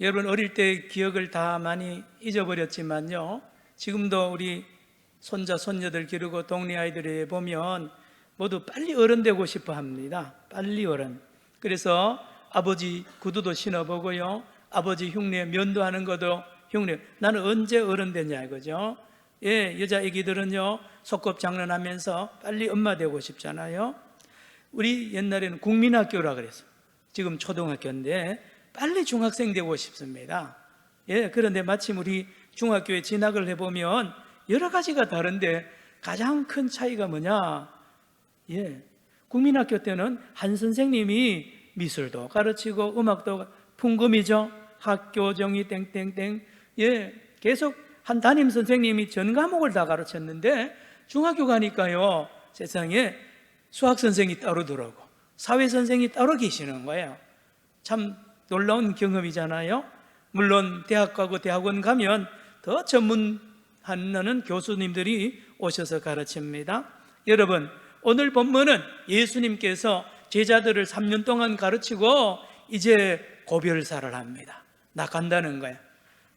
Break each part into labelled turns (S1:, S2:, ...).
S1: 여러분 어릴 때 기억을 다 많이 잊어버렸지만요. 지금도 우리 손자 손녀들 기르고 동네 아이들에 보면 모두 빨리 어른 되고 싶어 합니다. 빨리 어른. 그래서 아버지 구두도 신어보고요. 아버지 흉내 면도하는 것도 흉내. 나는 언제 어른 되냐 이거죠. 예, 여자 애기들은요 속꿉 장난하면서 빨리 엄마 되고 싶잖아요. 우리 옛날에는 국민학교라 그랬어요. 지금 초등학교인데 빨리 중학생 되고 싶습니다. 예, 그런데 마침 우리 중학교에 진학을 해보면 여러 가지가 다른데 가장 큰 차이가 뭐냐? 예, 국민학교 때는 한 선생님이 미술도 가르치고 음악도 풍금이죠. 학교 정의 땡땡땡. 예, 계속 한 담임 선생님이 전 과목을 다 가르쳤는데 중학교 가니까요 세상에 수학 선생이 따로 들어오고 사회 선생이 따로 계시는 거예요. 참 놀라운 경험이잖아요. 물론 대학 가고 대학원 가면 더 전문하는 교수님들이 오셔서 가르칩니다. 여러분, 오늘 본문은 예수님께서 제자들을 3년 동안 가르치고 이제 고별사를 합니다. 나 간다는 거야.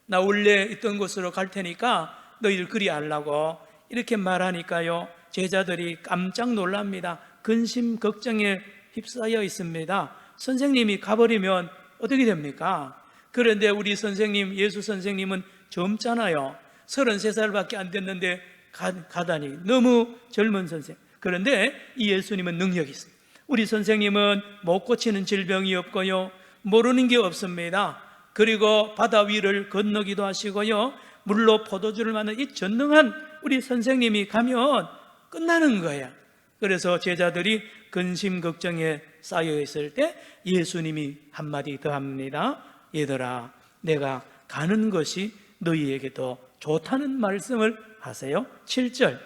S1: 나 원래 있던 곳으로 갈 테니까 너희들 그리 알라고 이렇게 말하니까요. 제자들이 깜짝 놀랍니다. 근심 걱정에 휩싸여 있습니다. 선생님이 가버리면 어떻게 됩니까? 그런데 우리 선생님, 예수 선생님은 젊잖아요. 33살밖에 안 됐는데 가, 가다니 너무 젊은 선생. 그런데 이 예수님은 능력이 있습니다. 우리 선생님은 못 고치는 질병이 없고요. 모르는 게 없습니다. 그리고 바다 위를 건너기도 하시고요. 물로 포도주를 만든 이 전능한 우리 선생님이 가면 끝나는 거야. 그래서 제자들이 근심 걱정에 쌓여 있을 때 예수님이 한마디 더 합니다. 얘들아, 내가 가는 것이 너희에게 더 좋다는 말씀을 하세요. 7절.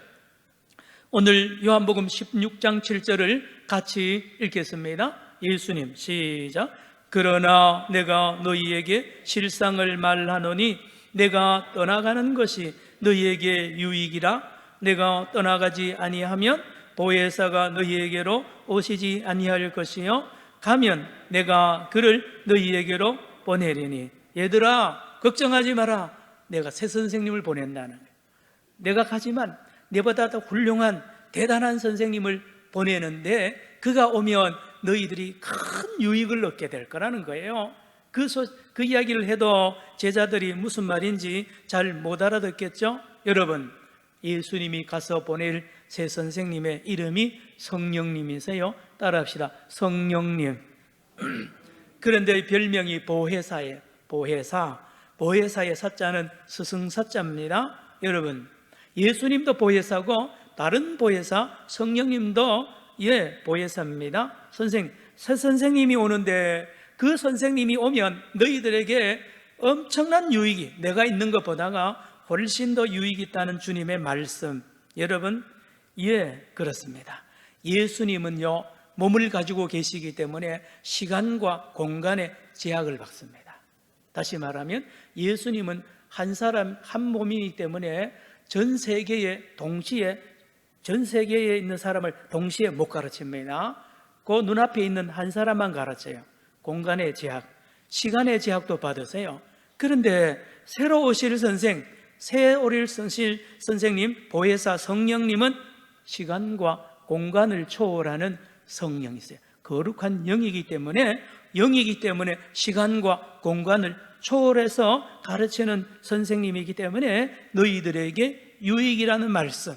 S1: 오늘 요한복음 16장 7절을 같이 읽겠습니다. 예수님, 시작. 그러나 내가 너희에게 실상을 말하노니 내가 떠나가는 것이 너희에게 유익이라 내가 떠나가지 아니하면 보혜사가 너희에게로 오시지 아니할 것이요 가면 내가 그를 너희에게로 보내리니 얘들아 걱정하지 마라 내가 새 선생님을 보낸다는. 내가 가지만 내보다 더 훌륭한 대단한 선생님을 보내는데 그가 오면 너희들이 큰 유익을 얻게 될 거라는 거예요. 그, 소, 그 이야기를 해도 제자들이 무슨 말인지 잘 못 알아듣겠죠? 여러분, 예수님이 가서 보낼 새 선생님의 이름이 성령님이세요. 따라합시다. 성령님. 그런데 별명이 보혜사예요. 보혜사. 보혜사의 사자는 스승사자입니다. 여러분, 예수님도 보혜사고 다른 보혜사 성령님도 예 보혜사입니다. 선생 새 선생님이 오는데 그 선생님이 오면 너희들에게 엄청난 유익이 내가 있는 것보다가 훨씬 더 유익이 있다는 주님의 말씀. 여러분 예 그렇습니다. 예수님은요 몸을 가지고 계시기 때문에 시간과 공간의 제약을 받습니다. 다시 말하면 예수님은 한 사람 한 몸이기 때문에 전 세계에 동시에 전 세계에 있는 사람을 동시에 못 가르칩니다. 그 눈앞에 있는 한 사람만 가르쳐요. 공간의 제약, 시간의 제약도 받으세요. 그런데 새로 오실 선생, 새 오릴 선실 선생님, 보혜사 성령님은 시간과 공간을 초월하는 성령이세요. 거룩한 영이기 때문에 영이기 때문에 시간과 공간을 초월해서 가르치는 선생님이기 때문에 너희들에게 유익이라는 말씀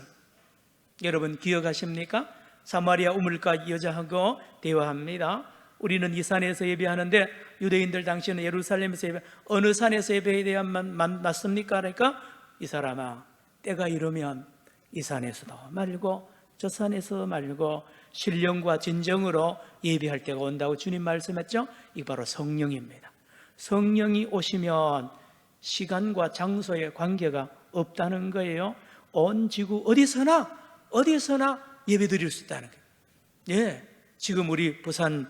S1: 여러분 기억하십니까? 사마리아 우물가 여자하고 대화합니다. 우리는 이 산에서 예배하는데 유대인들 당시에는 예루살렘에서 예배 어느 산에서 예배에 대한 맞습니까? 그러니까 이 사람아 때가 이르면 이 산에서도 말고 저 산에서 말고 신령과 진정으로 예배할 때가 온다고 주님 말씀했죠? 이 바로 성령입니다. 성령이 오시면 시간과 장소의 관계가 없다는 거예요. 온 지구 어디서나 어디서나 예배 드릴 수 있다는 거예요. 예. 지금 우리 부산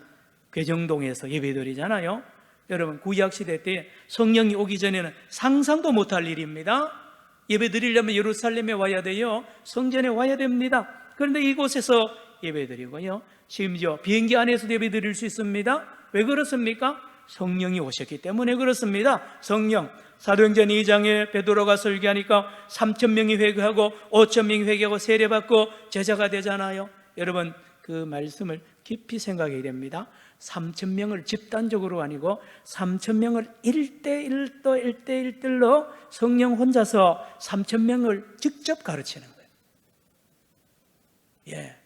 S1: 괴정동에서 예배 드리잖아요. 여러분, 구약 시대 때 성령이 오기 전에는 상상도 못할 일입니다. 예배 드리려면 예루살렘에 와야 돼요. 성전에 와야 됩니다. 그런데 이곳에서 예배 드리고요. 심지어 비행기 안에서 예배 드릴 수 있습니다. 왜 그렇습니까? 성령이 오셨기 때문에 그렇습니다. 성령. 사도행전 2장에 베드로가 설교하니까 3천 명이 회개하고 5천 명이 회개하고 세례받고 제자가 되잖아요. 여러분 그 말씀을 깊이 생각해야 됩니다. 3천 명을 집단적으로 아니고 3천 명을 1대1도 1대1들로 성령 혼자서 3천 명을 직접 가르치는 거예요. 예.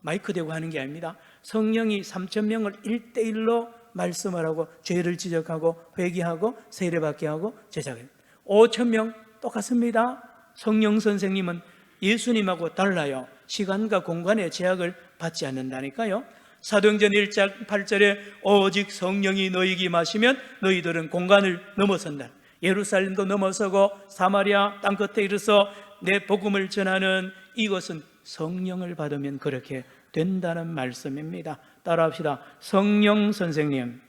S1: 마이크 대고 하는 게 아닙니다. 성령이 3천 명을 1대1로 말씀을 하고 죄를 지적하고 회개하고 세례받게 하고 제자가 5천 명 똑같습니다. 성령 선생님은 예수님하고 달라요. 시간과 공간의 제약을 받지 않는다니까요. 사도행전 1장 8절에 오직 성령이 너희에게 마시면 너희들은 공간을 넘어선다. 예루살렘도 넘어서고 사마리아 땅끝에 이르서 내 복음을 전하는 이것은 성령을 받으면 그렇게 된다는 말씀입니다. 따라합시다. 성령 선생님.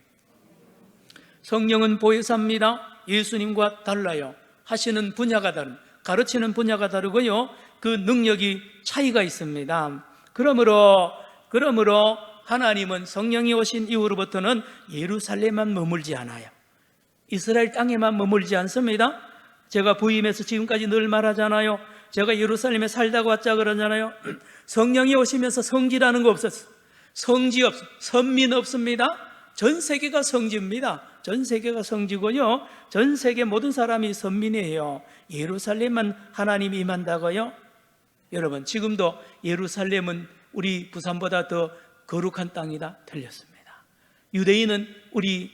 S1: 성령은 보혜사입니다. 예수님과 달라요. 하시는 분야가 다른, 가르치는 분야가 다르고요. 그 능력이 차이가 있습니다. 그러므로, 그러므로 하나님은 성령이 오신 이후로부터는 예루살렘만 머물지 않아요. 이스라엘 땅에만 머물지 않습니다. 제가 부임해서 지금까지 늘 말하잖아요. 제가 예루살렘에 살다가 왔자 그러잖아요. 성령이 오시면서 성지라는 거 없었어. 성지 없, 선민 없습니다. 전 세계가 성지입니다. 전 세계가 성지고요. 전 세계 모든 사람이 선민이에요. 예루살렘만 하나님이 임한다고요? 여러분, 지금도 예루살렘은 우리 부산보다 더 거룩한 땅이다? 틀렸습니다. 유대인은 우리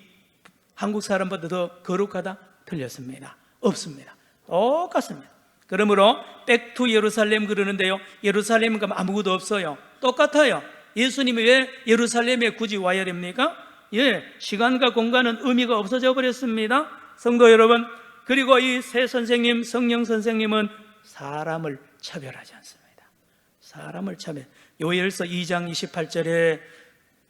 S1: 한국 사람보다 더 거룩하다? 틀렸습니다. 없습니다. 똑같습니다. 그러므로 백투 예루살렘 그러는데요. 예루살렘은 그럼 아무것도 없어요. 똑같아요. 예수님이 왜 예루살렘에 굳이 와야 됩니까? 예, 시간과 공간은 의미가 없어져 버렸습니다. 성도 여러분, 그리고 이 새 선생님, 성령 선생님은 사람을 차별하지 않습니다. 사람을 차별. 요엘서 2장 28절에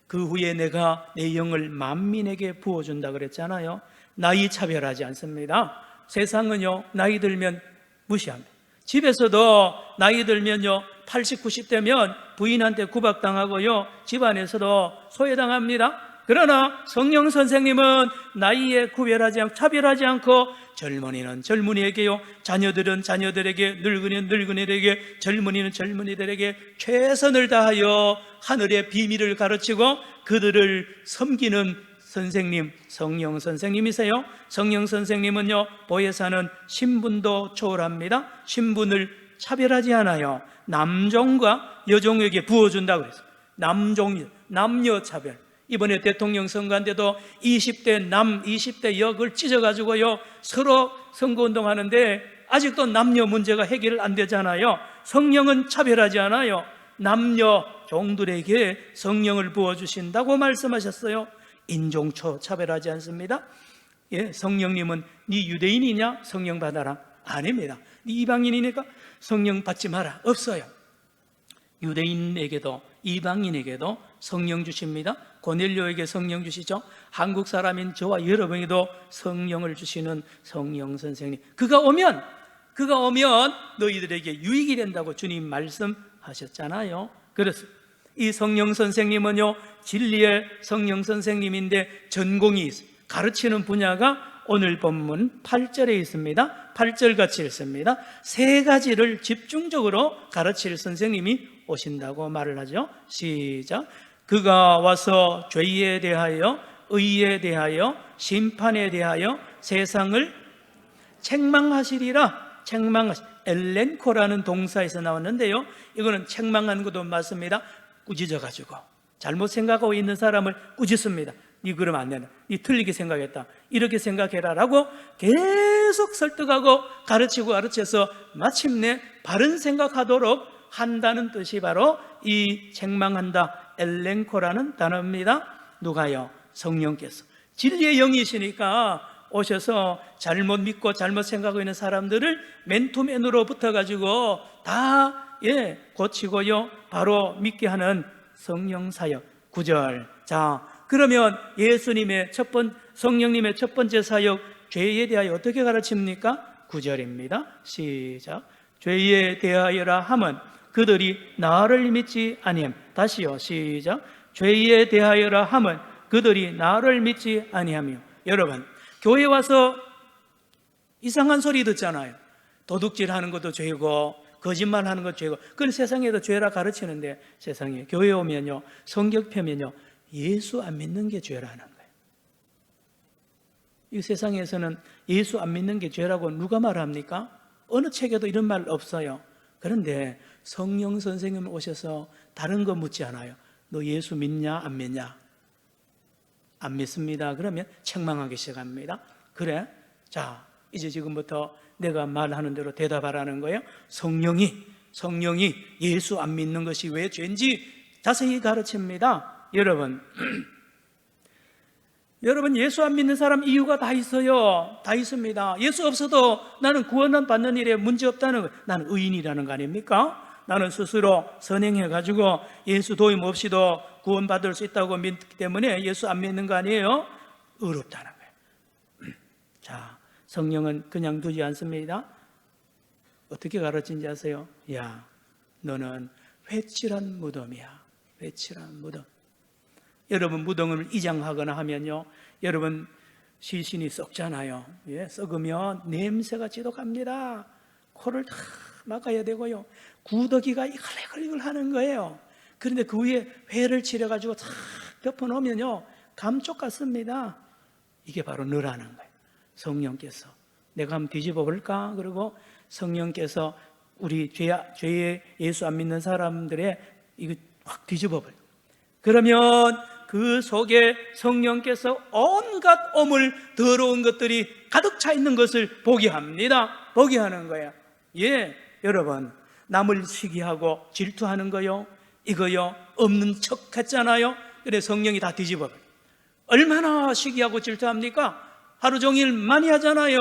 S1: 그 후에 내가 내 영을 만민에게 부어준다 그랬잖아요. 나이 차별하지 않습니다. 세상은요, 나이 들면 무시합니다. 집에서도 나이 들면요, 80, 90대면 부인한테 구박당하고요, 집안에서도 소외당합니다. 그러나 성령 선생님은 나이에 구별하지 않고 차별하지 않고 젊은이는 젊은이에게요, 자녀들은 자녀들에게, 늙은이는 늙은이들에게, 젊은이는 젊은이들에게 최선을 다하여 하늘의 비밀을 가르치고 그들을 섬기는 선생님, 성령 선생님이세요. 성령 선생님은요, 보혜사는 신분도 초월합니다. 신분을 차별하지 않아요. 남종과 여종에게 부어준다고 그랬어요. 남종, 남녀 차별. 이번에 대통령 선거한데도 20대 남, 20대 역을 찢어가지고요, 서로 선거운동 하는데 아직도 남녀 문제가 해결 안 되잖아요. 성령은 차별하지 않아요. 남녀 종들에게 성령을 부어주신다고 말씀하셨어요. 인종초 차별하지 않습니다. 예, 성령님은 네 유대인이냐? 성령 받아라. 아닙니다. 네 이방인이니까 성령 받지 마라. 없어요. 유대인에게도 이방인에게도 성령 주십니다. 고넬료에게 성령 주시죠. 한국 사람인 저와 여러분에게도 성령을 주시는 성령 선생님. 그가 오면 그가 오면 너희들에게 유익이 된다고 주님 말씀하셨잖아요. 그래서 이 성령 선생님은요 진리의 성령 선생님인데 전공이. 가르치는 분야가 오늘 본문 8절에 있습니다. 8절 같이 읽습니다. 세 가지를 집중적으로 가르칠 선생님이 오신다고 말을 하죠. 시작. 그가 와서 죄에 대하여 의에 대하여 심판에 대하여 세상을 책망하시리라. 책망하시. 엘렌코라는 동사에서 나왔는데요. 이거는 책망하는 것도 맞습니다. 꾸짖어 가지고 잘못 생각하고 있는 사람을 꾸짖습니다. 네 그러면 안 되나? 네 틀리게 생각했다. 이렇게 생각해라라고 계속 설득하고 가르치고 가르쳐서 마침내 바른 생각하도록 한다는 뜻이 바로 이 책망한다 엘렌코라는 단어입니다. 누가요? 성령께서 진리의 영이시니까 오셔서 잘못 믿고 잘못 생각하고 있는 사람들을 맨투맨으로 붙어가지고 다 예, 고치고요. 바로 믿게 하는 성령 사역. 구절 자, 그러면 예수님의 첫 번, 성령님의 첫 번째 사역, 죄에 대하여 어떻게 가르칩니까? 구절입니다 시작. 죄에 대하여라 함은 그들이 나를 믿지 아니함. 다시요. 시작. 죄에 대하여라 함은 그들이 나를 믿지 아니하며 여러분 교회 와서 이상한 소리 듣잖아요. 도둑질 하는 것도 죄고 거짓말 하는 것도 죄고 그건 세상에도 죄라 가르치는데 세상에 교회 오면요 성경 펴면요 예수 안 믿는 게 죄라는 거예요. 이 세상에서는 예수 안 믿는 게 죄라고 누가 말합니까? 어느 책에도 이런 말 없어요. 그런데 성령 선생님 오셔서 다른 거 묻지 않아요. 너 예수 믿냐 안 믿냐? 안 믿습니다. 그러면 책망하기 시작합니다. 그래? 자, 이제 지금부터 내가 말하는 대로 대답하라는 거예요. 성령이 성령이 예수 안 믿는 것이 왜 죄인지 자세히 가르칩니다. 여러분 여러분 예수 안 믿는 사람 이유가 다 있어요. 다 있습니다. 예수 없어도 나는 구원은 받는 일에 문제 없다는 거. 나는 의인이라는 거 아닙니까? 나는 스스로 선행해 가지고 예수 도움 없이도 구원받을 수 있다고 믿기 때문에 예수 안 믿는 거 아니에요? 의롭다는 거예요. 자, 성령은 그냥 두지 않습니다. 어떻게 가르친지 아세요? 야, 너는 회칠한 무덤이야. 회칠한 무덤. 여러분 무덤을 이장하거나 하면요, 여러분 시신이 썩잖아요. 예, 썩으면 냄새가 지독합니다. 코를 다 막아야 되고요. 구더기가 이글이글 하는 거예요. 그런데 그 위에 회를 칠해가지고 탁 덮어놓으면요, 감쪽 같습니다. 이게 바로 너라는 거예요. 성령께서 내가 한번 뒤집어 볼까? 그리고 성령께서 우리 죄, 죄에 예수 안 믿는 사람들의 이거 확 뒤집어 버려. 그러면 그 속에 성령께서 온갖 어물 더러운 것들이 가득 차 있는 것을 보게 합니다. 보게 하는 거야. 예, 여러분 남을 시기하고 질투하는 거요. 이거요 없는 척 했잖아요. 그래 성령이 다 뒤집어. 얼마나 시기하고 질투합니까? 하루 종일 많이 하잖아요.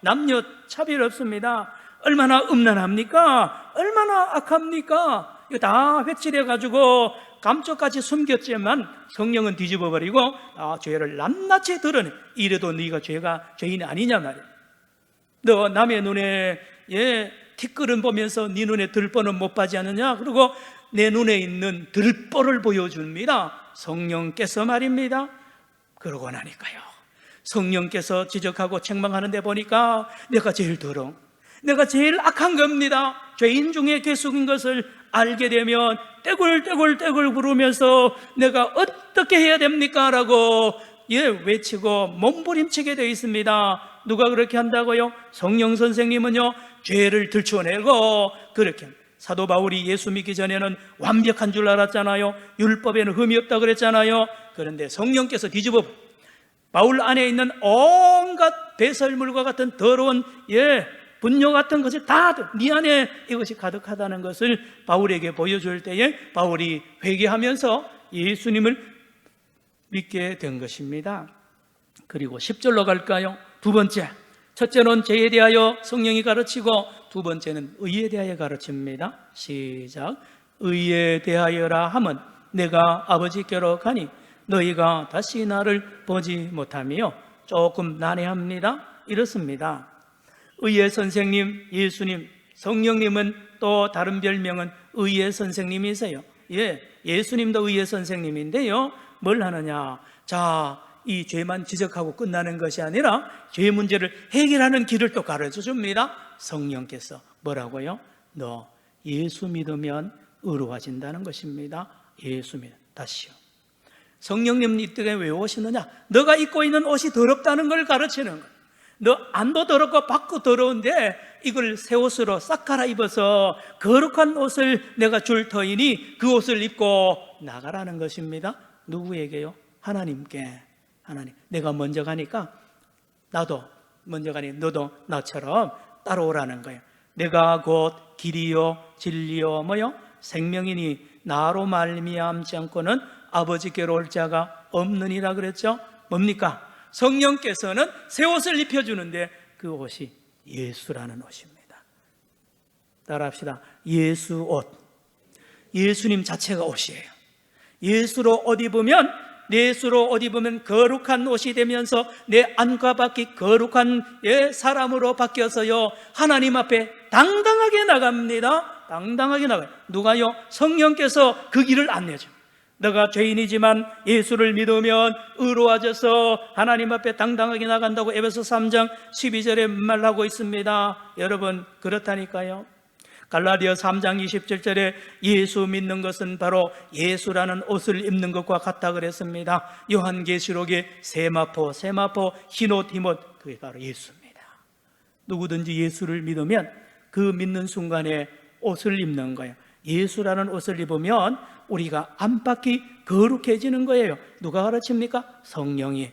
S1: 남녀 차별 없습니다. 얼마나 음란합니까? 얼마나 악합니까? 이거 다 회칠해 가지고 감쪽같이 숨겼지만 성령은 뒤집어 버리고 아, 죄를 낱낱이 드러내. 이래도 네가 죄가 죄인이 아니냐 말이야. 너 남의 눈에 예 티끌은 보면서 네 눈에 들보는 못 봐지 않느냐? 그리고 내 눈에 있는 들보를 보여줍니다. 성령께서 말입니다. 그러고 나니까요. 성령께서 지적하고 책망하는데 보니까 내가 제일 더러운, 내가 제일 악한 겁니다. 죄인 중에 괴숙인 것을 알게 되면 떼굴떼굴떼굴 부르면서 내가 어떻게 해야 됩니까? 라고 예, 외치고 몸부림치게 되어 있습니다. 누가 그렇게 한다고요? 성령 선생님은요, 죄를 들춰내고 그렇게. 사도 바울이 예수 믿기 전에는 완벽한 줄 알았잖아요. 율법에는 흠이 없다 그랬잖아요. 그런데 성령께서 뒤집어 바울 안에 있는 온갖 배설물과 같은 더러운 예 분뇨 같은 것을 다네 안에 이것이 가득하다는 것을 바울에게 보여줄 때에 바울이 회개하면서 예수님을 믿게 된 것입니다. 그리고 10절로 갈까요? 두 번째. 첫째는 죄에 대하여 성령이 가르치고 두 번째는 의에 대하여 가르칩니다. 시작. 의에 대하여라 함은 내가 아버지께로 가니 너희가 다시 나를 보지 못하며 조금 난해합니다. 이렇습니다. 의의 선생님, 예수님, 성령님은 또 다른 별명은 의의 선생님이세요. 예, 예수님도 의의 선생님인데요. 뭘 하느냐? 자, 이 죄만 지적하고 끝나는 것이 아니라 죄 문제를 해결하는 길을 또 가르쳐 줍니다. 성령께서 뭐라고요? 너 예수 믿으면 의로워진다는 것입니다. 예수 믿 다시요. 성령님 이때 왜 오시느냐? 너가 입고 있는 옷이 더럽다는 걸 가르치는 거예요. 너 안도 더럽고 밖도 더러운데 이걸 새 옷으로 싹 갈아입어서 거룩한 옷을 내가 줄 터이니 그 옷을 입고 나가라는 것입니다. 누구에게요? 하나님께. 하나님. 내가 먼저 가니까 나도 먼저 가니 너도 나처럼 따라오라는 거예요. 내가 곧 길이요 진리요 뭐요 생명이니 나로 말미암지 않고는 아버지께로 올 자가 없느니라 그랬죠. 뭡니까? 성령께서는 새 옷을 입혀 주는데 그 옷이 예수라는 옷입니다. 따라합시다. 예수 옷. 예수님 자체가 옷이에요. 예수로 옷 입으면 예수로 옷 입으면 거룩한 옷이 되면서 내 안과 밖이 거룩한 예, 사람으로 바뀌어서요 하나님 앞에 당당하게 나갑니다. 당당하게 나가요. 누가요? 성령께서 그 길을 안내죠. 너가 죄인이지만 예수를 믿으면 의로워져서 하나님 앞에 당당하게 나간다고 에베소 3장 12절에 말하고 있습니다. 여러분 그렇다니까요. 갈라디아 3장 27절에 예수 믿는 것은 바로 예수라는 옷을 입는 것과 같다 그랬습니다. 요한계시록의 세마포, 세마포, 흰옷, 흰옷 그게 바로 예수입니다. 누구든지 예수를 믿으면 그 믿는 순간에 옷을 입는 거예요. 예수라는 옷을 입으면 우리가 안팎이 거룩해지는 거예요. 누가 가르칩니까? 성령이.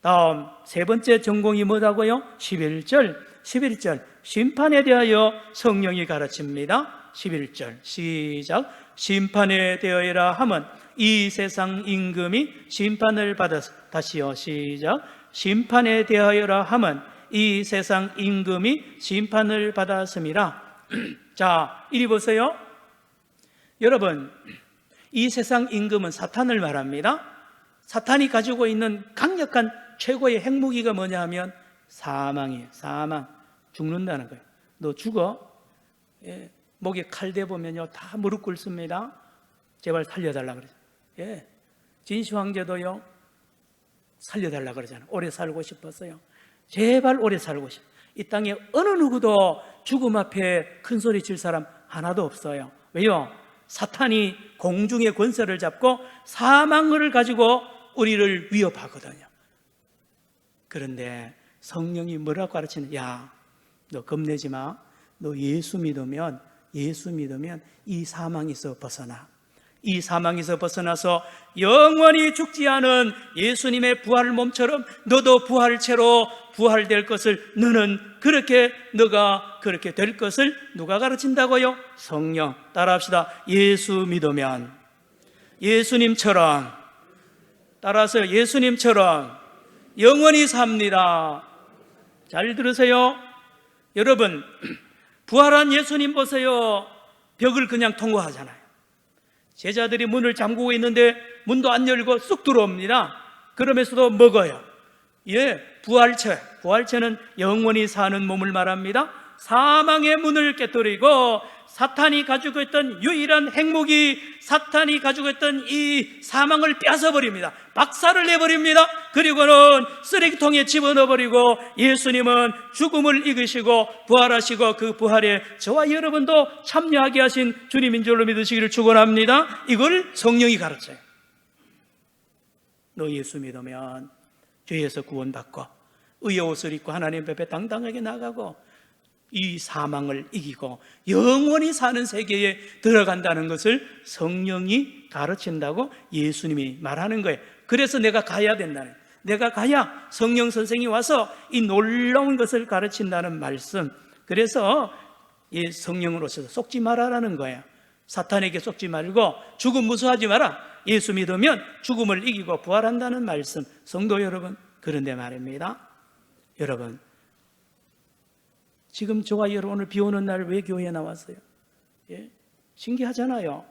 S1: 다음 세 번째 전공이 뭐라고요? 11절, 11절 심판에 대하여 성령이 가르칩니다. 11절 시작 심판에 대하여라 함은 이 세상 임금이 심판을 받았 다시요 시작 심판에 대하여라 함은 이 세상 임금이 심판을 받았음이라 자 이리 보세요 여러분 이 세상 임금은 사탄을 말합니다 사탄이 가지고 있는 강력한 최고의 핵무기가 뭐냐 하면 사망이에요. 사망. 죽는다는 거예요. 너 죽어. 예. 목에 칼 대보면요. 다 무릎 꿇습니다. 제발 살려달라 그러죠. 예. 진시 황제도요. 살려달라 그러잖아요. 오래 살고 싶었어요. 제발 오래 살고 싶어. 이 땅에 어느 누구도 죽음 앞에 큰 소리 칠 사람 하나도 없어요. 왜요? 사탄이 공중의 권세를 잡고 사망을 가지고 우리를 위협하거든요. 그런데 성령이 뭐라고 가르치는? 야, 너 겁내지 마. 너 예수 믿으면 예수 믿으면 이 사망에서 벗어나. 이 사망에서 벗어나서 영원히 죽지 않은 예수님의 부활 몸처럼 너도 부활체로 부활될 것을 너는 그렇게 너가 그렇게 될 것을 누가 가르친다고요? 성령 따라합시다. 예수 믿으면 예수님처럼 따라서 예수님처럼 영원히 삽니다. 잘 들으세요. 여러분, 부활한 예수님 보세요. 벽을 그냥 통과하잖아요. 제자들이 문을 잠그고 있는데 문도 안 열고 쑥 들어옵니다. 그러면서도 먹어요. 예, 부활체. 부활체는 영원히 사는 몸을 말합니다. 사망의 문을 깨뜨리고 사탄이 가지고 있던 유일한 핵무기 사탄이 가지고 있던 이 사망을 뺏어버립니다. 박살을 내버립니다. 그리고는 쓰레기통에 집어넣어버리고 예수님은 죽음을 이기시고 부활하시고 그 부활에 저와 여러분도 참여하게 하신 주님인 줄로 믿으시기를 축원합니다. 이걸 성령이 가르쳐요. 너 예수 믿으면 죄에서 구원받고 의의 옷을 입고 하나님 앞에 당당하게 나가고 이 사망을 이기고 영원히 사는 세계에 들어간다는 것을 성령이 가르친다고 예수님이 말하는 거예요. 그래서 내가 가야 된다는. 내가 가야 성령 선생이 와서 이 놀라운 것을 가르친다는 말씀. 그래서 이 성령으로서 속지 말아라는 거예요. 사탄에게 속지 말고 죽음 무서워하지 마라. 예수 믿으면 죽음을 이기고 부활한다는 말씀. 성도 여러분, 그런데 말입니다. 여러분, 지금 저와 여러분 오늘 비 오는 날 왜 교회에 나왔어요? 예? 신기하잖아요.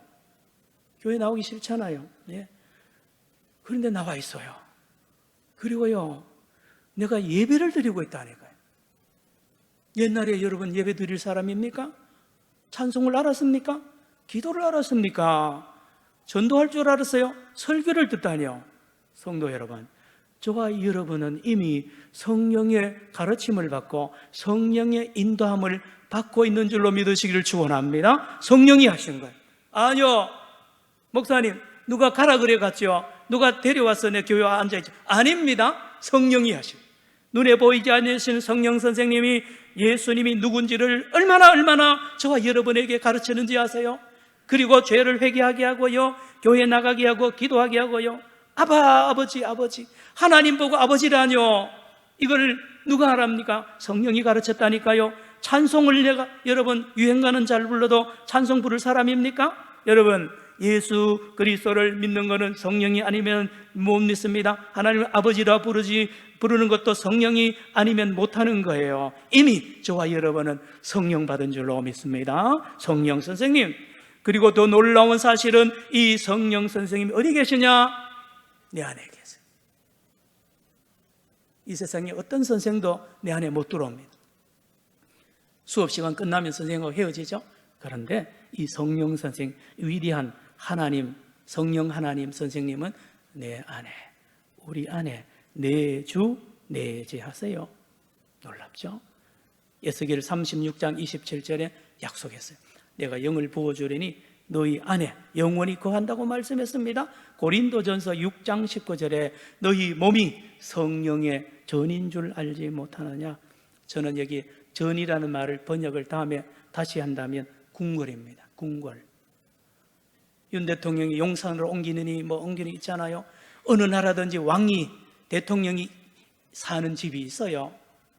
S1: 교회 나오기 싫잖아요. 예? 그런데 나와 있어요. 그리고요, 내가 예배를 드리고 있다니까요. 옛날에 여러분 예배 드릴 사람입니까? 찬송을 알았습니까? 기도를 알았습니까? 전도할 줄 알았어요? 설교를 듣다니요. 성도 여러분, 저와 여러분은 이미 성령의 가르침을 받고 성령의 인도함을 받고 있는 줄로 믿으시기를 축원합니다. 성령이 하신 거예요. 아니요. 목사님, 누가 가라 그래 갔죠? 누가 데려와서 내 교회에 앉아 있죠? 아닙니다. 성령이 하신. 눈에 보이지 않으신 성령 선생님이 예수님이 누군지를 얼마나 얼마나 저와 여러분에게 가르치는지 아세요? 그리고 죄를 회개하게 하고요. 교회 나가게 하고 기도하게 하고요. 아바 아버지 아버지. 하나님 보고 아버지라뇨. 이걸 누가 알합니까? 성령이 가르쳤다니까요. 찬송을 내가 여러분 유행가는 잘 불러도 찬송 부를 사람입니까? 여러분 예수 그리스도를 믿는 것은 성령이 아니면 못 믿습니다. 하나님 아버지라 부르지 부르는 것도 성령이 아니면 못하는 거예요. 이미 저와 여러분은 성령 받은 줄로 믿습니다. 성령 선생님. 그리고 더 놀라운 사실은 이 성령 선생님이 어디 계시냐? 내 안에 계세요. 이 세상에 어떤 선생도 내 안에 못 들어옵니다. 수업 시간 끝나면 선생님하고 헤어지죠? 그런데 이 성령 선생, 위대한 하나님 성령 하나님 선생님은 내 안에 우리 안에 내주 내재하세요. 놀랍죠? 예수기를 36장 27절에 약속했어요. 내가 영을 부어주려니 너희 안에 영원히 거한다고 말씀했습니다. 고린도전서 6장 19절에 너희 몸이 성령의 전인 줄 알지 못하느냐? 저는 여기 전이라는 말을 번역을 다음에 다시 한다면 궁궐입니다. 궁궐. 윤 대통령이 용산으로 옮기느니 뭐 옮기는 있잖아요. 어느 나라든지 왕이 대통령이 사는 집이 있어요.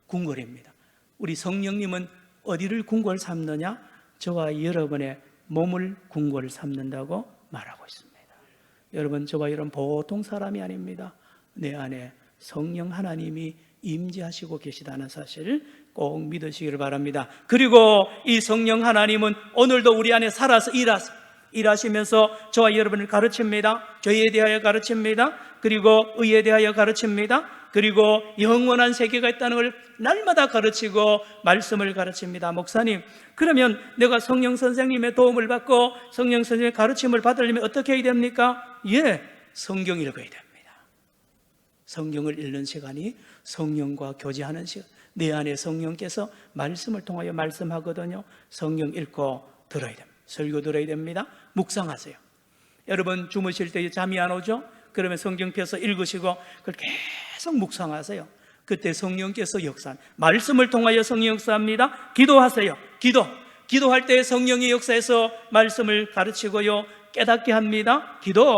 S1: 궁궐입니다. 우리 성령님은 어디를 궁궐 삼느냐? 저와 여러분의 몸을 궁궐 삼는다고 말하고 있습니다. 여러분, 저와 여러분 보통 사람이 아닙니다. 내 안에 성령 하나님이 임재하시고 계시다는 사실을 꼭 믿으시기를 바랍니다. 그리고 이 성령 하나님은 오늘도 우리 안에 살아서 일하서 일하시면서 저와 여러분을 가르칩니다. 죄에 대하여 가르칩니다. 그리고 의에 대하여 가르칩니다. 그리고 영원한 세계가 있다는 걸 날마다 가르치고 말씀을 가르칩니다. 목사님, 그러면 내가 성령 선생님의 도움을 받고 성령 선생님의 가르침을 받으려면 어떻게 해야 됩니까? 예, 성경 읽어야 됩니다. 성경을 읽는 시간이 성령과 교제하는 시간. 내 안에 성령께서 말씀을 통하여 말씀하거든요. 성경 읽고 들어야 됩니다. 설교 들어야 됩니다. 묵상하세요. 여러분 주무실 때 잠이 안 오죠? 그러면 성경 펴서 읽으시고 그걸 계속 묵상하세요. 그때 성령께서 역사, 말씀을 통하여 성령 역사합니다. 기도하세요. 기도. 기도할 때 성령이 역사해서 말씀을 가르치고요. 깨닫게 합니다. 기도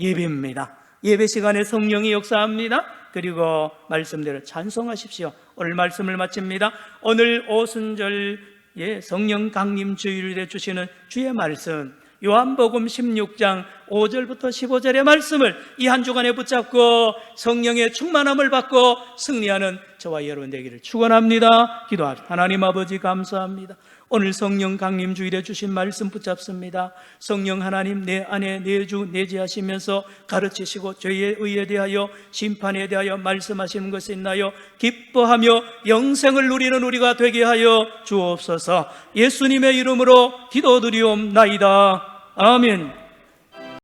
S1: 예배입니다. 예배 시간에 성령이 역사합니다. 그리고 말씀대로 찬송하십시오. 오늘 말씀을 마칩니다. 오늘 오순절 예, 성령 강림 주일에 주시는 주의 말씀 요한복음 16장 5절부터 15절의 말씀을 이 한 주간에 붙잡고 성령의 충만함을 받고 승리하는 저와 여러분 되기를 축원합니다. 기도합니다. 하나님 아버지 감사합니다. 오늘 성령 강림 주일에 주신 말씀 붙잡습니다. 성령 하나님 내 안에 내주 내재하시면서 가르치시고 죄의 의에 대하여 심판에 대하여 말씀하시는 것이 있나요? 기뻐하며 영생을 누리는 우리가 되게 하여 주옵소서. 예수님의 이름으로 기도드리옵나이다. 아멘.